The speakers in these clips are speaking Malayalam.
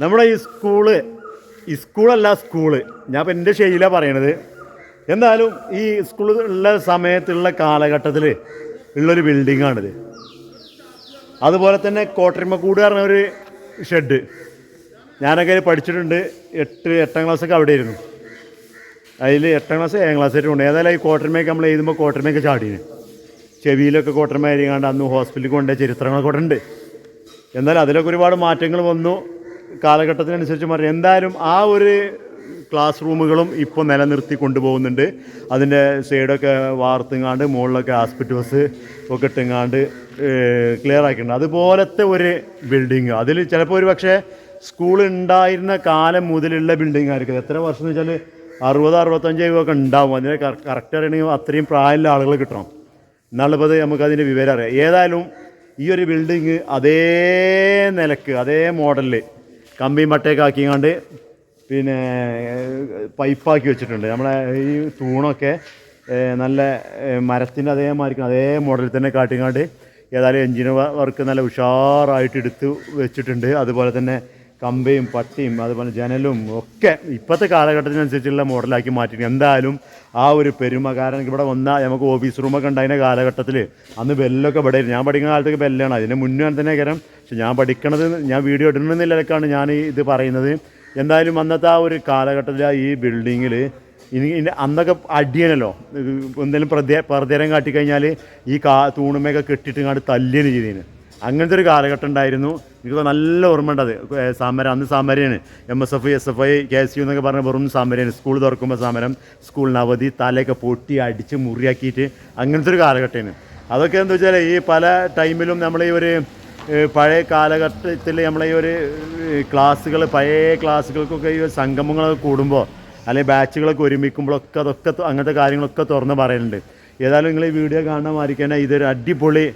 നമ്മുടെ ഈ സ്കൂൾ ഈ സ്കൂളല്ല സ്കൂൾ. ഞാൻ ഇപ്പം എന്റെ ശൈലിയാണ് പറയണത്. എന്നാലും ഈ സ്കൂൾ ഉള്ള സമയത്തുള്ള കാലഘട്ടത്തിൽ ഉള്ളൊരു ബിൽഡിങ്ങാണിത് അതുപോലെ തന്നെ കോട്ടരിമക്കൂട് പറഞ്ഞ ഒരു ഷെഡ് ഞാനൊക്കെ പഠിച്ചിട്ടുണ്ട്. എട്ട് എട്ടാം ക്ലാസ്സൊക്കെ അവിടെ ആയിരുന്നു. അതിൽ എട്ടാം ക്ലാസ് ഏഴാം ക്ലാസ് ആയിട്ട് ഉണ്ട് ഏതായാലും ഈ കോട്ടരമയൊക്കെ നമ്മൾ എഴുതുമ്പോൾ കോട്ടരമയൊക്കെ ചാടീന് ചെവിയിലൊക്കെ കോട്ടരമ അരിയാണ്ട് അന്ന് ഹോസ്പിറ്റലിൽ കൊണ്ടുപോയ ചരിത്രങ്ങളൊക്കെ ഉണ്ട്. എന്നാൽ അതിലൊക്കെ ഒരുപാട് മാറ്റങ്ങൾ വന്നു. കാലഘട്ടത്തിനനുസരിച്ച് മാറി. എന്തായാലും ആ ഒരു ക്ലാസ് റൂമുകളും ഇപ്പോൾ നിലനിർത്തി കൊണ്ടുപോകുന്നുണ്ട്. അതിന്റെ സൈഡൊക്കെ വാർത്തുങ്ങാണ്ട് മുകളിലൊക്കെ ആസ്പിറ്റോസ് ഒക്കെ ഇട്ടുങ്ങാണ്ട് ക്ലിയർ ആക്കിയിട്ടുണ്ട്. അതുപോലത്തെ ഒരു ബിൽഡിങ് അതിൽ ചിലപ്പോൾ ഒരു പക്ഷേ സ്കൂൾ ഉണ്ടായിരുന്ന കാലം മുതലുള്ള ബിൽഡിംഗ് ആയിരിക്കും. എത്ര വർഷം എന്ന് വെച്ചാൽ അറുപത് അറുപത്തഞ്ച് ഒക്കെ ഉണ്ടാവും. അതിന് കറക്റ്റ് അറിയണമെങ്കിൽ അത്രയും പ്രായമുള്ള ആളുകൾ കിട്ടണം. എന്നുള്ളത് നമുക്കതിന്റെ വിവരം അറിയാം. ഏതായാലും ഈ ഒരു ബിൽഡിങ് അതേ നിലയ്ക്ക് അതേ മോഡലിൽ കമ്പി മട്ടയൊക്കെ പിന്നെ പൈപ്പാക്കി വെച്ചിട്ടുണ്ട്. നമ്മളെ ഈ തൂണൊക്കെ നല്ല മരത്തിന്റെ അതേമാതിരി അതേ മോഡലിൽ തന്നെ കാട്ടിങ്ങാണ്ട് ഏതായാലും എഞ്ചിന് വർക്ക് നല്ല ഉഷാറായിട്ട് എടുത്ത് വെച്ചിട്ടുണ്ട്. അതുപോലെ തന്നെ കമ്പയും പട്ടിയും അതുപോലെ ജനലും ഒക്കെ ഇപ്പോഴത്തെ കാലഘട്ടത്തിനനുസരിച്ചുള്ള മോഡലാക്കി മാറ്റി എന്തായാലും ആ ഒരു പെരുമ കാരണം ഇവിടെ വന്നാൽ നമുക്ക് ഓഫീസ് റൂമൊക്കെ ഉണ്ടായിരുന്ന കാലഘട്ടത്തിൽ അന്ന് ബെല്ലൊക്കെ ഇവിടെ. ഞാൻ പഠിക്കുന്ന കാലത്തൊക്കെ ബെല്ലാണ് അതിന് മുന്നേ തന്നെ കാരണം പക്ഷെ ഞാൻ പഠിക്കണത് ഞാൻ വീഡിയോ ഇടണമെന്ന നിലക്കാണ് ഞാൻ ഇത് പറയുന്നത്. എന്തായാലും അന്നത്തെ ആ ഒരു കാലഘട്ടത്തിൽ ഈ ബിൽഡിങ്ങിൽ ഇനി അന്നൊക്കെ അടിയനല്ലോ. എന്തെങ്കിലും പ്രതി പ്രതേരം കാട്ടിക്കഴിഞ്ഞാൽ ഈ കാ തൂണുമൊക്കെ കെട്ടിയിട്ട് ഇങ്ങോട്ട് തല്ലിയാണ് ചെയ്തതിന് അങ്ങനത്തെ ഒരു കാലഘട്ടം ഉണ്ടായിരുന്നു. എനിക്ക് നല്ല ഓർമ്മ ഉണ്ട് അത് സാമരം അന്ന് സാമരയാണ്. M S F S F I K S U എന്നൊക്കെ പറഞ്ഞ വെറും സാമരയാണ്. സ്കൂൾ തുറക്കുമ്പോൾ സമരം സ്കൂളിന് അവധി തലയൊക്കെ പൊട്ടി അടിച്ച് മുറിയാക്കിയിട്ട് അങ്ങനത്തെ ഒരു കാലഘട്ടമാണ്. അതൊക്കെ എന്താ വെച്ചാൽ ഈ പല ടൈമിലും നമ്മൾ ഈ ഒരു പഴയ കാലഘട്ടത്തിൽ നമ്മളെ ഈ ഒരു ക്ലാസ്സുകൾ പഴയ ക്ലാസ്സുകൾക്കൊക്കെ ഈ സംഗമങ്ങളൊക്കെ കൂടുമ്പോൾ അല്ലെങ്കിൽ ബാച്ചുകളൊക്കെ ഒരുമിക്കുമ്പോഴൊക്കെ അതൊക്കെ അങ്ങനത്തെ കാര്യങ്ങളൊക്കെ തുറന്ന് പറയലുണ്ട്. ഏതായാലും നിങ്ങൾ ഈ വീഡിയോ കാണാൻ മാറിക്കാൻ ഇതൊരു അടിപൊളി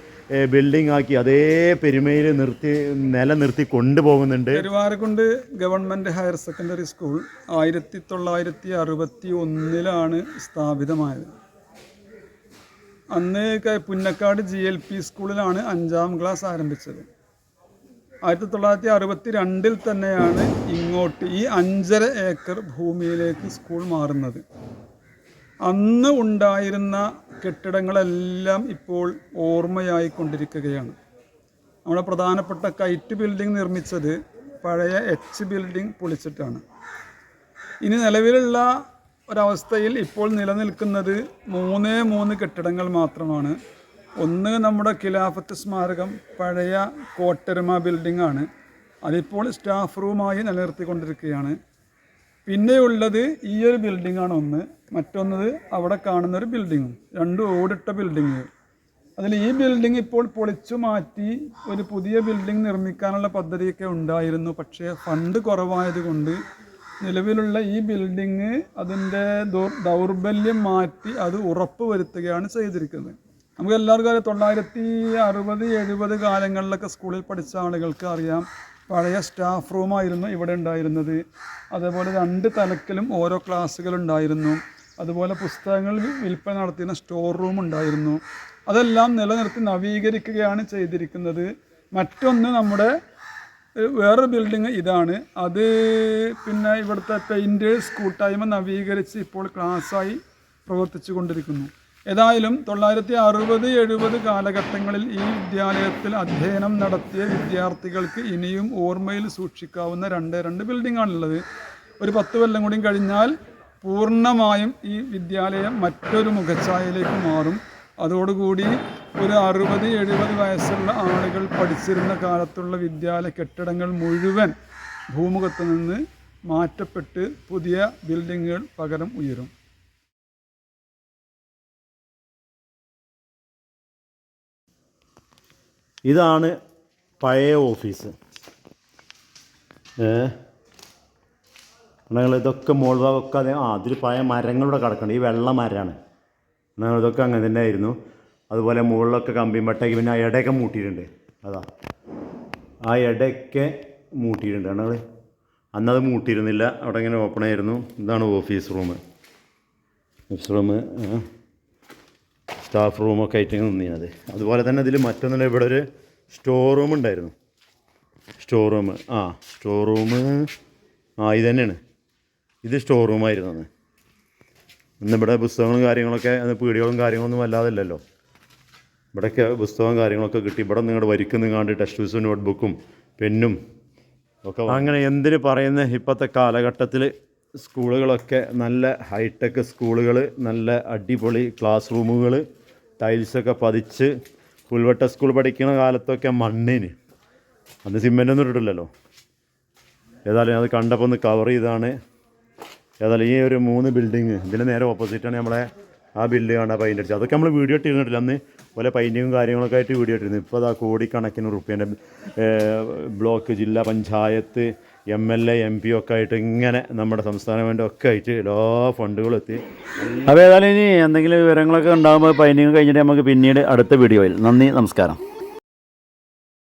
ബിൽഡിംഗ് ആക്കി അതേ പെരുമയിൽ നിർത്തി നിലനിർത്തി കൊണ്ടുപോകുന്നുണ്ട്. Peruvarakkund government higher secondary school ആയിരത്തി തൊള്ളായിരത്തി അറുപത്തി ഒന്നിലാണ് സ്ഥാപിതമായത്. അന്ന് പുന്നക്കാട് ജി എൽ പി സ്കൂളിലാണ് അഞ്ചാം ക്ലാസ് ആരംഭിച്ചത്. ആയിരത്തി തൊള്ളായിരത്തി അറുപത്തി രണ്ടിൽ തന്നെയാണ് ഇങ്ങോട്ട് ഈ അഞ്ചര ഏക്കർ ഭൂമിയിലേക്ക് സ്കൂൾ മാറുന്നത്. അന്ന് ഉണ്ടായിരുന്ന കെട്ടിടങ്ങളെല്ലാം ഇപ്പോൾ ഓർമ്മയായി കൊണ്ടിരിക്കുകയാണ് നമ്മുടെ പ്രധാനപ്പെട്ട കൈറ്റ് ബിൽഡിംഗ് നിർമ്മിച്ചത് പഴയ എച്ച് ബിൽഡിംഗ് പൊളിച്ചിട്ടാണ്. ഇനി നിലവിലുള്ള ഒരവസ്ഥയിൽ ഇപ്പോൾ നിലനിൽക്കുന്നത് മൂന്നേ മൂന്ന് കെട്ടിടങ്ങൾ മാത്രമാണ്. ഒന്ന് നമ്മുടെ ഖിലാഫത്ത് സ്മാരകം പഴയ കോട്ടരുമ ബിൽഡിംഗ് ആണ്. അതിപ്പോൾ സ്റ്റാഫ് റൂമായി നിലനിർത്തിക്കൊണ്ടിരിക്കുകയാണ്. പിന്നെയുള്ളത് ഈ ഒരു ബിൽഡിംഗ് ആണ് ഒന്ന്. മറ്റൊന്നത് അവിടെ കാണുന്ന ഒരു ബിൽഡിങ്ങും രണ്ട് ഓടിട്ട ബിൽഡിങ് അതിൽ ഈ ബിൽഡിംഗ് ഇപ്പോൾ പൊളിച്ചു മാറ്റി ഒരു പുതിയ ബിൽഡിംഗ് നിർമ്മിക്കാനുള്ള പദ്ധതിയൊക്കെ ഉണ്ടായിരുന്നു. പക്ഷേ ഫണ്ട് കുറവായതുകൊണ്ട് നിലവിലുള്ള ഈ ബിൽഡിങ് അതിന്റെ ദൗർബല്യം മാറ്റി അത് ഉറപ്പ് വരുത്തുകയാണ് ചെയ്തിരിക്കുന്നത്. നമുക്ക് എല്ലാവർക്കും അറിയാം തൊള്ളായിരത്തി അറുപത് എഴുപത് കാലങ്ങളിലൊക്കെ സ്കൂളിൽ പഠിച്ച ആളുകൾക്ക് അറിയാം പഴയ സ്റ്റാഫ് റൂമായിരുന്നു ഇവിടെ ഉണ്ടായിരുന്നത്. അതേപോലെ രണ്ട് തലക്കിലും ഓരോ ക്ലാസ്സുകൾ ഉണ്ടായിരുന്നു. അതുപോലെ പുസ്തകങ്ങൾ വിൽപ്പന നടത്തിയിരുന്ന സ്റ്റോർ റൂം ഉണ്ടായിരുന്നു. അതെല്ലാം നിലനിർത്തി നവീകരിക്കുകയാണ് ചെയ്തിരിക്കുന്നത്. മറ്റൊന്ന് നമ്മുടെ വേറൊരു ബിൽഡിങ് ഇതാണ്. അത് പിന്നെ ഇവിടുത്തെ പെയിന്റേഴ്സ് കൂട്ടായ്മ നവീകരിച്ച് ഇപ്പോൾ ക്ലാസ്സായി പ്രവർത്തിച്ചു കൊണ്ടിരിക്കുന്നു. ഏതായാലും തൊള്ളായിരത്തി അറുപത് എഴുപത് കാലഘട്ടങ്ങളിൽ ഈ വിദ്യാലയത്തിൽ അധ്യയനം നടത്തിയ വിദ്യാർത്ഥികൾക്ക് ഇനിയും ഓർമ്മയിൽ സൂക്ഷിക്കാവുന്ന രണ്ട് രണ്ട് ബിൽഡിങ്ങാണുള്ളത്. ഒരു പത്ത് കൊല്ലം കൂടി കഴിഞ്ഞാൽ പൂർണമായും ഈ വിദ്യാലയം മറ്റൊരു മുഖച്ഛായയിലേക്ക് മാറും. അതോടുകൂടി ഒരു അറുപത് എഴുപത് വയസ്സുള്ള ആളുകൾ പഠിച്ചിരുന്ന കാലത്തുള്ള വിദ്യാലയ കെട്ടിടങ്ങൾ മുഴുവൻ ഭൂമുഖത്ത് നിന്ന് മാറ്റപ്പെട്ട് പുതിയ ബിൽഡിങ്ങുകൾ പകരം ഉയരും. ഇതാണ് പഴയ ഓഫീസ്. ഏ? നിങ്ങൾ ഇതൊക്കെ മോൾ ഭാഗമൊക്കെ അതേ ആ അതിൽ പഴയ മരങ്ങളുടെ കിടക്കണം ഈ വെള്ള മരമാണ്. ഇതൊക്കെ അങ്ങനെ തന്നെ ആയിരുന്നു. അതുപോലെ മുകളിലൊക്കെ കമ്പിയും വട്ടയ്ക്ക് പിന്നെ ആ ഇടയൊക്കെ മൂട്ടിയിട്ടുണ്ട്. അതാ. ആ ഇടയൊക്കെ മൂട്ടിയിട്ടുണ്ട്. ഞങ്ങൾ അന്നത് മൂട്ടിയിരുന്നില്ല. അവിടെ ഇങ്ങനെ ഓപ്പൺ ആയിരുന്നു. ഇതാണ് office room. Office room staff റൂമൊക്കെ ആയിട്ട് നിന്നിരുന്നത് അതുപോലെ തന്നെ ഇതിൽ മറ്റൊന്നില്ല ഇവിടെ ഒരു സ്റ്റോർ റൂം ഉണ്ടായിരുന്നു. സ്റ്റോർ റൂം ആ സ്റ്റോർ റൂം ആ ഇത് തന്നെയാണ്. ഇത് സ്റ്റോർ റൂമായിരുന്നു അന്ന് ഇന്ന് ഇവിടെ പുസ്തകങ്ങളും കാര്യങ്ങളൊക്കെ പീടികളും കാര്യങ്ങളൊന്നും അല്ലാതല്ലല്ലോ ഇവിടെയൊക്കെ പുസ്തകവും കാര്യങ്ങളൊക്കെ കിട്ടി. ഇവിടെ നിങ്ങളുടെ വരിക്കുന്ന കാണ്ട് ടെക്സ്റ്റ് ബുക്സും നോട്ട്ബുക്കും പെന്നും ഒക്കെ അങ്ങനെ എന്തിന് പറയുന്ന ഇപ്പോഴത്തെ കാലഘട്ടത്തിൽ സ്കൂളുകളൊക്കെ നല്ല ഹൈടെക് സ്കൂളുകൾ നല്ല അടിപൊളി ക്ലാസ് റൂമുകൾ ടൈൽസൊക്കെ പതിച്ച് പുൽവട്ട സ്കൂൾ പഠിക്കുന്ന കാലത്തൊക്കെ മണ്ണിന്. അന്ന് സിമെന്റൊന്നും ഇട്ടിട്ടില്ലല്ലോ. ഏതായാലും അത് കണ്ടപ്പോൾ ഒന്ന് കവർ ചെയ്താണ്. ഏതായാലും ഈ ഒരു മൂന്ന് ബിൽഡിങ് ഇതിന്റെ നേരെ ഓപ്പോസിറ്റാണ് നമ്മളെ ആ ബിൽഡിംഗ് ആണ് പെയിന്റ് അടിച്ചത്. അതൊക്കെ നമ്മൾ വീഡിയോ ഇട്ടിരുന്നിട്ടില്ല. അന്ന് പോലെ പെയിന്റിങ്ങും കാര്യങ്ങളൊക്കെ ആയിട്ട് വീഡിയോ ഇട്ടിരുന്നു. ഇപ്പോൾ അതാ കോടിക്കണക്കിന് റുപ്യേന്റെ ബ്ലോക്ക് ജില്ലാ panchayat M L A M P ഒക്കെ ആയിട്ട് ഇങ്ങനെ നമ്മുടെ സംസ്ഥാന വേണ്ടി ഒക്കെ ആയിട്ട് എല്ലാ ഫണ്ടുകളും എത്തി. അപ്പോൾ ഏതായാലും ഇനി എന്തെങ്കിലും വിവരങ്ങളൊക്കെ ഉണ്ടാകുമ്പോൾ പൈനിങ് കഴിഞ്ഞിട്ട് നമുക്ക് പിന്നീട് അടുത്ത വീഡിയോയിൽ. നന്ദി നമസ്കാരം.